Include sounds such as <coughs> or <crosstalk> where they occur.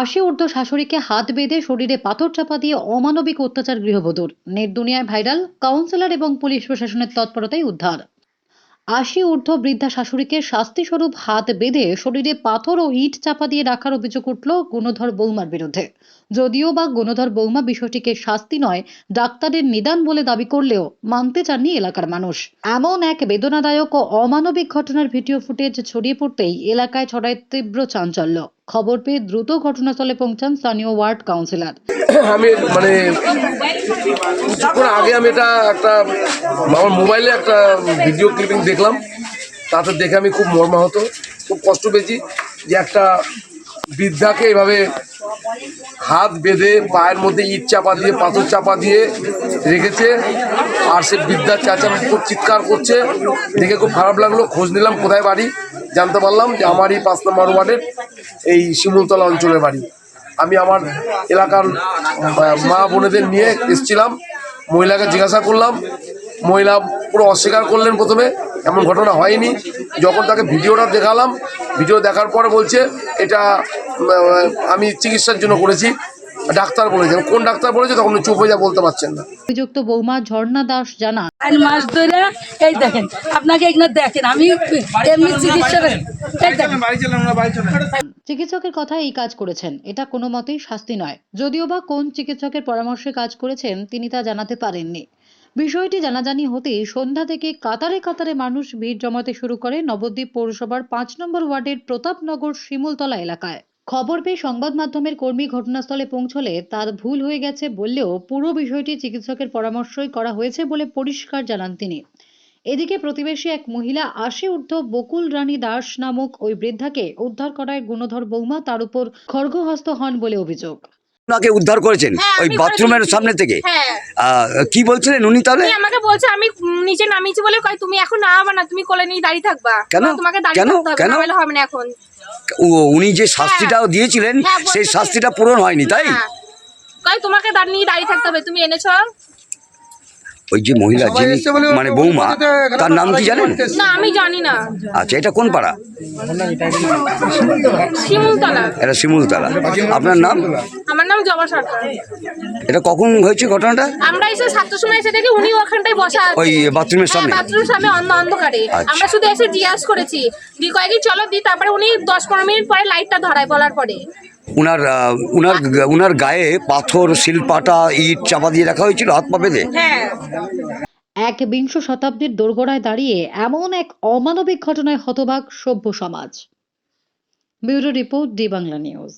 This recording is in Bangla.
আশি ঊর্ধ্ব শাশুড়িকে হাত বেঁধে শরীরে পাথর চাপা দিয়ে অমানবিক অত্যাচার গৃহবধূর। নেট দুনিয়ায় ভাইরাল, কাউন্সিলর এবং পুলিশ প্রশাসনের তৎপরতায় উদ্ধার। আশি ঊর্ধ্ব বৃদ্ধা শাশুড়িকে শাস্তিস্বরূপ হাত বেঁধে শরীরে পাথর ও ইট চাপা দিয়ে রাখার অভিযোগ উঠল গুণধর বৌমার বিরুদ্ধে। যদিও বা গুণধর বৌমা বিষয়টিকে শাস্তি নয়, ডাক্তারের নিদান বলে দাবি করলেও মানতে চাননি এলাকার মানুষ। এমন এক বেদনাদায়ক ও অমানবিক ঘটনার ভিডিও ফুটেজ ছড়িয়ে পড়তেই এলাকায় ছড়ায় তীব্র চাঞ্চল্য। খবর পেয়ে দ্রুত ঘটনাস্থলে পৌঁছান স্থানীয় ওয়ার্ড কাউন্সিলর। <coughs> আমি মানে কিছুক্ষণ আগে আমি এটা একটা, আমার মোবাইলে একটা ভিডিও ক্লিপিং দেখলাম। তাতে দেখে আমি খুব মর্মাহত, খুব কষ্ট পেয়েছি যে একটা বৃদ্ধাকে এভাবে হাত বেঁধে পায়ের মধ্যে ইট চাপা দিয়ে, পাথর চাপা দিয়ে রেখেছে, আর সে বৃদ্ধা চাচার খুব চিৎকার করছে। দেখে খুব খারাপ লাগল, খোঁজ নিলাম কোথায় বাড়ি। জানতে পারলাম যে আমারই পাঁচ নম্বর ওয়ার্ডের এই শিমুলতলা অঞ্চলের বাড়ি। আমি আমার এলাকার মা বোনেদের নিয়ে এসেছিলাম, মহিলাকে জিজ্ঞাসা করলাম, মহিলা পুরো অস্বীকার করলেন প্রথমে, এমন ঘটনা হয়নি। যখন তাকে ভিডিওটা দেখালাম, ভিডিও দেখার পরে বলছে, এটা আমি চিকিৎসার জন্য করেছি। ডাক্তার বলেছেন কোন ডাক্তার বলেছে তখন চুপ হয়ে যা বলতে পারছেন না। অভিযুক্ত বৌমা ঝর্ণা দাস জানান। আর মাস ধরে এই দেখেন আপনাকে এখানে দেখেন আমি এমনি চিকিৎসা চিকিৎসকের কথা এই কাজ করেছেন। এটা কোনো মতেই শাস্তি নয়। যদিও বা কোন চিকিৎসকের পরামর্শে কাজ করেছেন তিনি তা জানাতে পারেননি। বিষয়টি জানাজানি হতেই সন্ধ্যা থেকে কাতারে কাতারে মানুষ ভিড় জমাতে শুরু করে নবদ্বীপ পৌরসভার পাঁচ নম্বর ওয়ার্ডের প্রতাপনগর শিমুলতলা এলাকায়। খবর পেয়ে সংবাদ মাধ্যমের কর্মী ঘটনাস্থলে পৌঁছলে তার ভুল হয়ে গেছে বললেও পুরো বিষয়টি চিকিৎসকের পরামর্শই করা হয়েছে বলে পরিষ্কার জানান তিনি। এদিকে প্রতিবেশী এক মহিলা আশি ঊর্ধ্ব বকুল রানী দাস নামক ওই বৃদ্ধাকে উদ্ধার করায় গুণধর বৌমা তার উপর খড়গহস্ত হন বলে অভিযোগ। ওনাকে উদ্ধার করেছেন হ্যাঁ, ওই বাথরুমের সামনে থেকে? হ্যাঁ। আহ, কি বলছিলেন উনি তাহলে? আমাকে বলছে আমি নিচে নামিয়েছি বলে কয় তুমি এখন নামাবা না তুমি কোলে নিয়ে দাঁড়িয়ে থাকবা। কেন? তোমাকে দাঁড়িয়ে কেন? থাকতে হবে? নাহলে হবে না এখন। উনি যে শাস্তিটাও দিয়েছিলেন হ্যাঁ, সেই শাস্তিটা পূরণ হয়নি তাই? তাই কয় তোমাকে দাঁড়িয়ে দাঁড়িয়ে থাকতে হবে তুমি এনেছো? ওই যে মহিলা যিনি মানে বৌমা তার নাম কি জানেন? না আমি জানি না। আচ্ছা এটা কোন পাড়া? শিমুলতলা। এটা শিমুলতলা। আপনার নাম? আমার নাম জবা সরকার। এটা কখন হয়েছে ঘটনাটা? আমরা এসে সাতটার সময় এসে দেখি উনি ওখানটায় বসা আছে। ওই বাথরুমের হ্যাঁ সামনে? বাথরুম সামনে অন্ধকারে। আচ্ছা। আমরা শুধু এসে জিজ্ঞাসা করেছি। দি কয়েকদিন চলো দি তারপরে উনি দশ পনেরো মিনিট পরে লাইটটা ধরায় বলার পরে। উনার আহ, উনার উনার গায়ে পাথর শিলপাটা ইট চাপা দিয়ে রাখা হয়েছিল হাত পা বেঁধে? হ্যাঁ এক বিংশ শতাব্দীর দোরগোড়ায় দাঁড়িয়ে এমন এক অমানবিক ঘটনায় হতবাক সভ্য সমাজ। Bureau report D Bangla news.